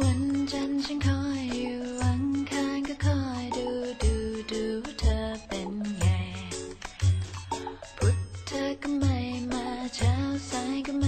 วันจันทร์ฉันคอยอยู่อังคารก็คอยดูดูดูเธอเป็นไงพุธเธอก็ไม่มาเช้าสายก็ไม่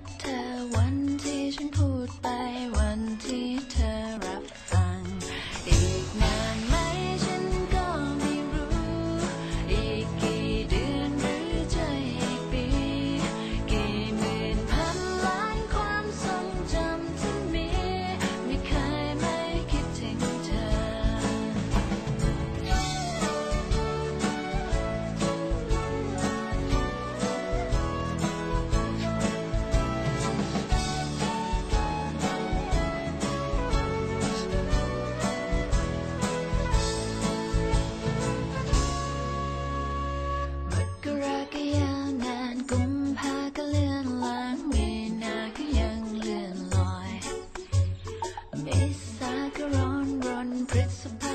principle.